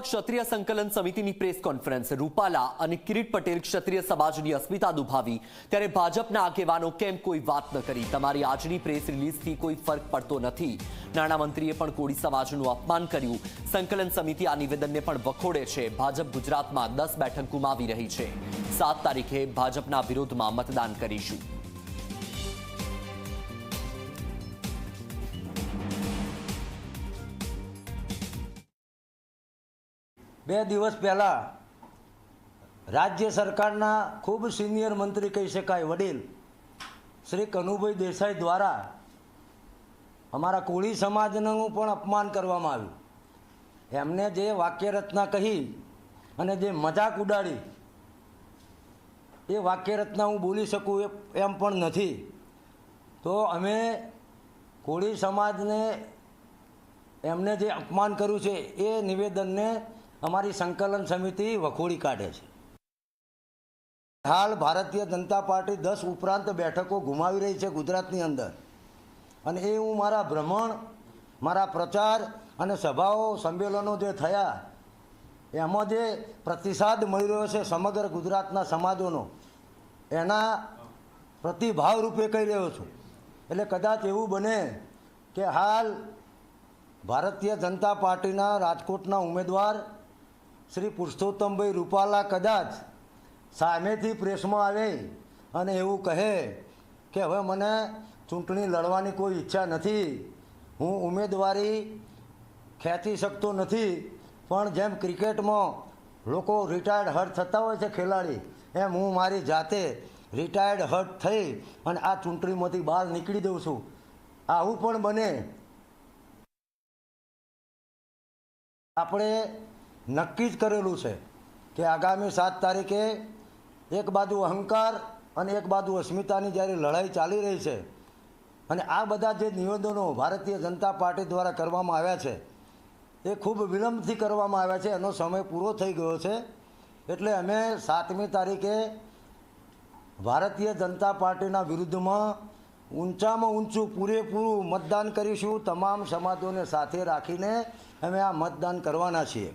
સુરતમાં ક્ષત્રિય સંકલન સમિતિની પ્રેસ કોન્ફરન્સ. રૂપાલા અને કિરીટ પટેલ ક્ષત્રિય સમાજની અસ્મિતા દુભાવી. ત્યારે ભાજપના આગેવાનો કેમ કોઈ વાત ન કરી? તમારી આજની પ્રેસ રિલીઝથી કોઈ ફરક પડતો નથી. નાણામંત્રીએ પણ કોળી સમાજનું અપમાન કર્યું. સંકલન સમિતિ આ નિવેદનને પણ વખોડે છે. ભાજપ ગુજરાતમાં દસ બેઠક ગુમાવી રહી છે. સાત તારીખે ભાજપના વિરોધમાં મતદાન કરીશું. બે દિવસ પહેલાં રાજ્ય સરકારના ખૂબ સિનિયર મંત્રી કહી શકાય, વડીલ શ્રી કનુભાઈ દેસાઈ દ્વારા અમારા કોળી સમાજનું પણ અપમાન કરવામાં આવ્યું. એમને જે વાક્યરચના કહી અને જે મજાક ઉડાડી, એ વાક્યરચના હું બોલી શકું એમ પણ નથી. તો અમે કોળી સમાજને એમને જે અપમાન કર્યું છે, એ નિવેદનને અમારી સંકલન સમિતિ વખોડી કાઢે છે. હાલ ભારતીય જનતા પાર્ટી દસ ઉપરાંત બેઠકો ગુમાવી રહી છે ગુજરાતની અંદર. અને એ હું મારા ભ્રમણ, મારા પ્રચાર અને સભાઓ, સંમેલનો જે થયા, એમાં જે પ્રતિસાદ મળી રહ્યો છે સમગ્ર ગુજરાતના સમાજોનો, એના પ્રતિભાવ રૂપે કહી રહ્યો છું. એટલે કદાચ એવું બને કે હાલ ભારતીય જનતા પાર્ટીના રાજકોટના ઉમેદવાર શ્રી પુરુષોત્તમભાઈ રૂપાલા કદાચ સામેથી પ્રેસમાં આવે અને એવું કહે કે હવે મને ચૂંટણી લડવાની કોઈ ઈચ્છા નથી, હું ઉમેદવારી ખેંચી શકતો નથી, પણ જેમ ક્રિકેટમાં લોકો રિટાયર્ડ હર્ટ થતા હોય છે ખેલાડી, એમ હું મારી જાતે રિટાયર્ડ હર્ટ થઈ અને આ ચૂંટણીમાંથી બહાર નીકળી દઉં છું. આવું પણ બને. આપણે નક્કી જ કરેલું છે કે આગામી સાત તારીખે એક બાજુ અહંકાર અને એક બાજુ અસ્મિતાની જ્યારે લડાઈ ચાલી રહી છે અને આ બધા જે નિવેદનો ભારતીય જનતા પાર્ટી દ્વારા કરવામાં આવ્યા છે, એ ખૂબ વિલંબથી કરવામાં આવ્યા છે. એનો સમય પૂરો થઈ ગયો છે. એટલે અમે સાતમી તારીખે ભારતીય જનતા પાર્ટીના વિરુદ્ધમાં ઊંચામાં ઊંચું પૂરેપૂરું મતદાન કરીશું. તમામ સમાજોને સાથે રાખીને અમે આ મતદાન કરવાના છીએ.